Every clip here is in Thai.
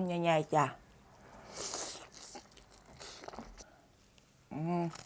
ำใหญ่ๆ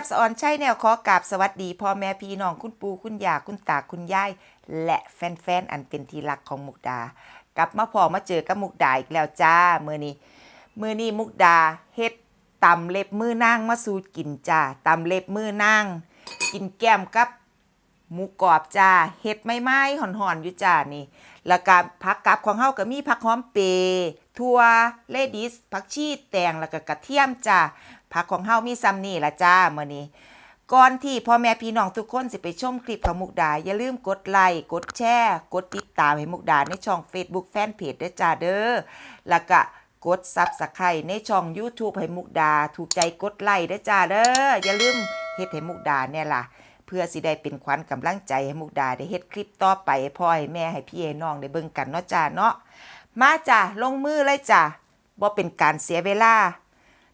บสออนใช่แนวขอกราบสวัสดีพ่อแม่พี่น้องคุณปู่คุณย่าคุณตาคุณยายและแฟนๆอันเป็นที่รักของมุกดา กลับมาพอมาเจอกับมุกดาอีกแล้วจ้ามือนี้มือนี้มุกดาเฮ็ดตำเล็บมือนางมาสู่กินจ้าตำเล็บมือนางกินแก้มกับหมูกรอบจ้าเฮ็ดไม้ไม้ๆห่อนๆอยู่จ้านี่ แล้วก็ผักกับของเฮาก็มีผักหอมเปรย์ถั่วเลดิสผักชีแตงแล้วก็กระเทียมจ้า ผักของเฮามีซ้ำนี่ละจ้ามื้อนี้ก่อนที่พ่อแม่พี่น้องทุกคนสิไปชมคลิปของมุกดา อย่าลืมกดไลค์กดแชร์กดติดตามให้มุกดาในช่อง Facebook Fanpage ด้วยจ้าเด้อแล้วก็กด Subscribe ในช่อง YouTube ให้มุกดา ถูกใจกดไลค์ด้วยจ้าเด้ออย่าลืมเฮ็ดให้มุกดาเนี่ยล่ะ เพื่อสิได้เป็นขวัญกำลังใจให้มุกดาได้เฮ็ดคลิปต่อไปให้พ่อให้แม่ให้พี่ให้น้องได้เบิ่งกันเนาะจ้าเนาะมาจ้าลงมือเลยจ้าบ่เป็นการเสียเวลา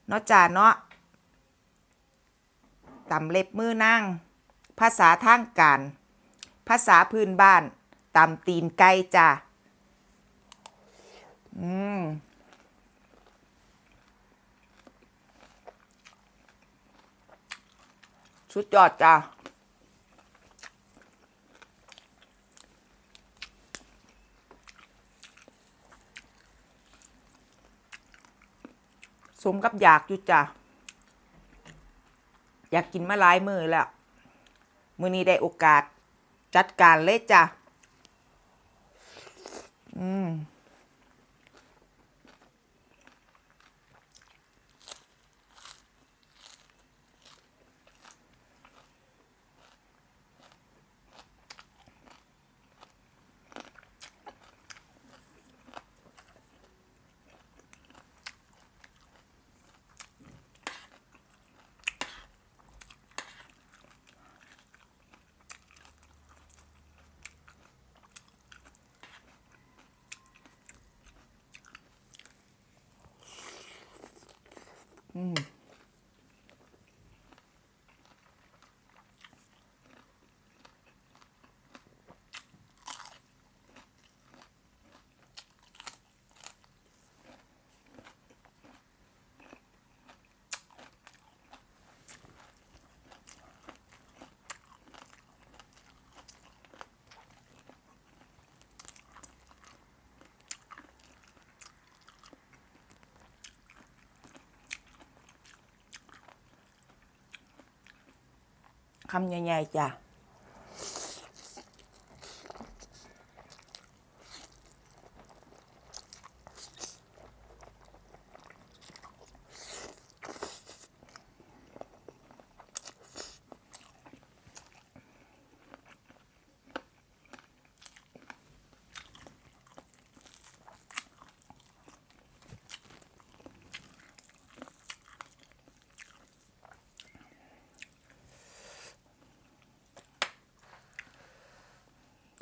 เนาะจ่าเนาะตำเล็บมือนั่ง ภาษาทางการ ภาษาพื้นบ้านตำตีนไก่จ้าอืมชุดยอดจ้า สมกับอยากอยู่จ้ะอยากกินมาหลายมือแล้ว มือนี้ได้โอกาสจัดการเลยจ้ะอืม คำให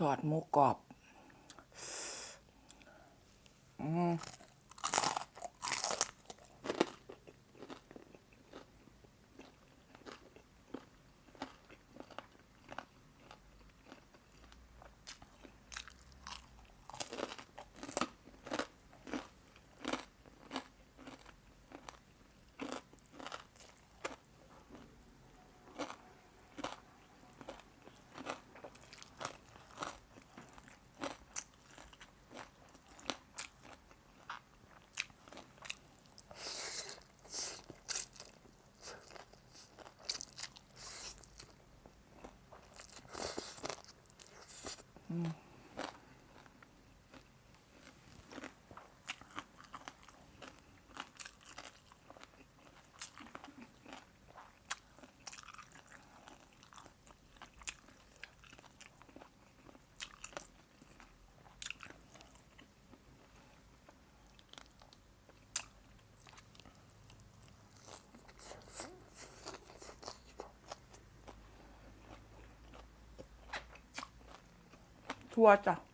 ญ่ๆจ้ะทอดหมูกรอบ ทั่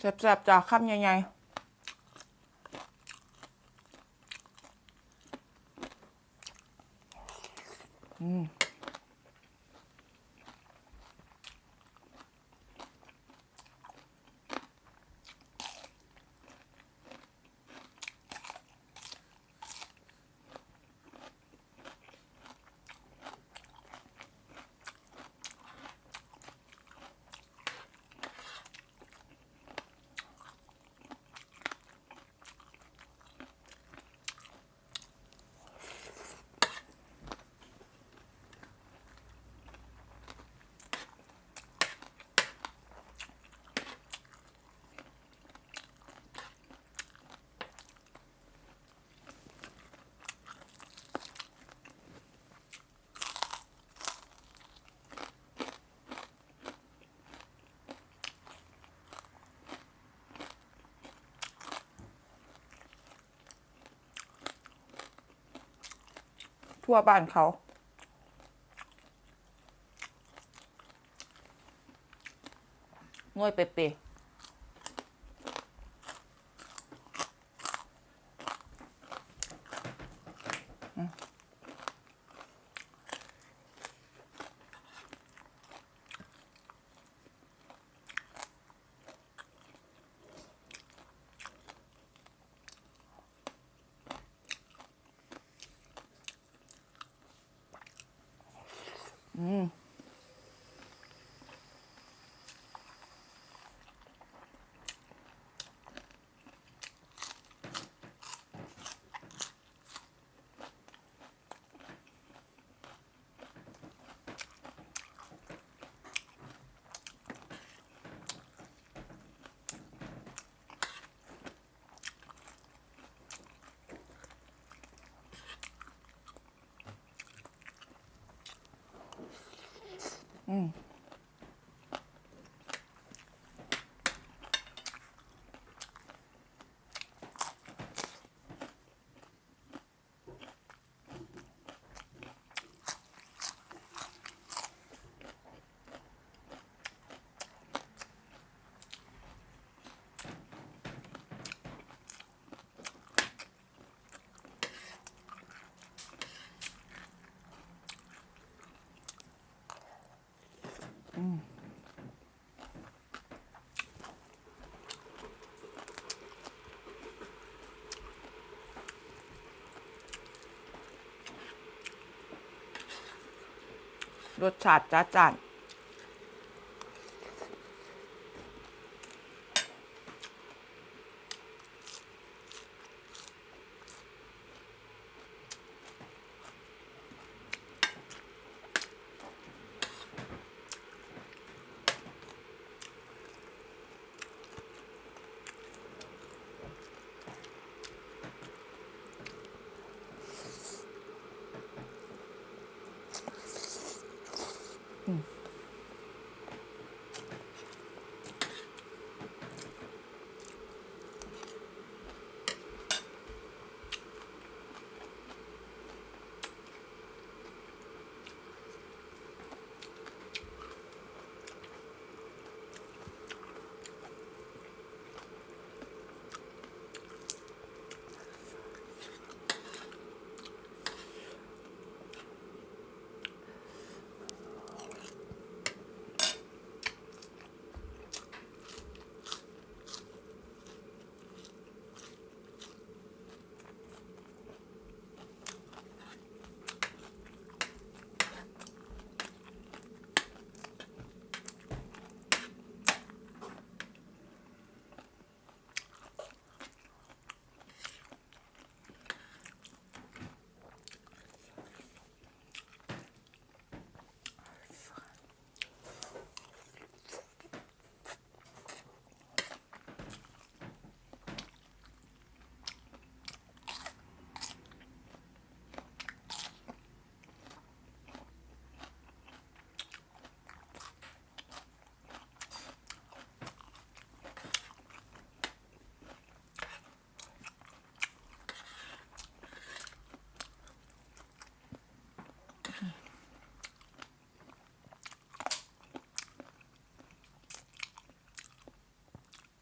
แซ่บๆจากคำใหญ่ๆ ทั่วบ้านเขาง่วยเปะ Mm. รสชาติจ้าจาน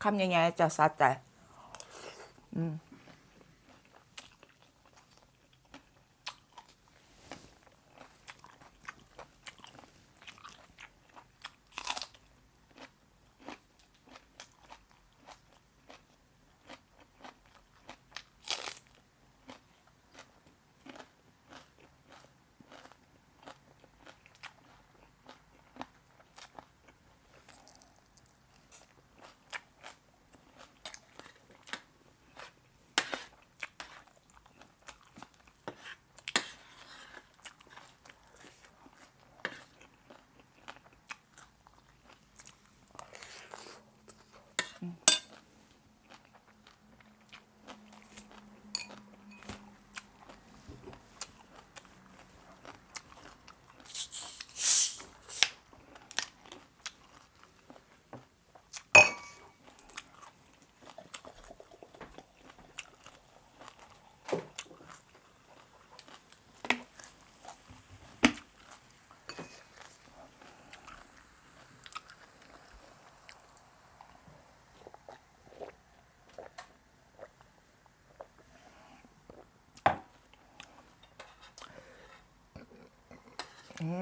คำยังไงจะซัดใจ อืม อื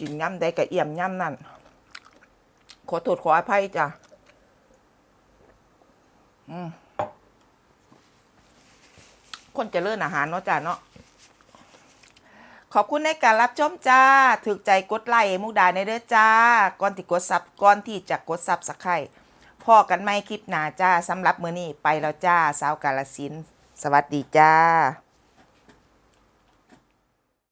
กินย่ำใดกะเอี่ยมย่ำนั่น ขอโทษขออภัยจ้ะคนเจะเลิ่นอาหารเนาะจ้ะเนาะขอบคุณในการรับชมจ้า ถึกใจกดไลค์มุกดาในเด้อจ้า ก่อนที่กดซับก่อนที่จะกดซับสักไข่พอกันไม่คลิปหน้าจ้าสำหรับมื้อนี้ไปแล้วจ้า สาวกาลสิน สวัสดีจ้า